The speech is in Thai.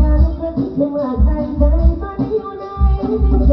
ยังก็คิดถึงว่าใครเคยมาอยู่ในใจ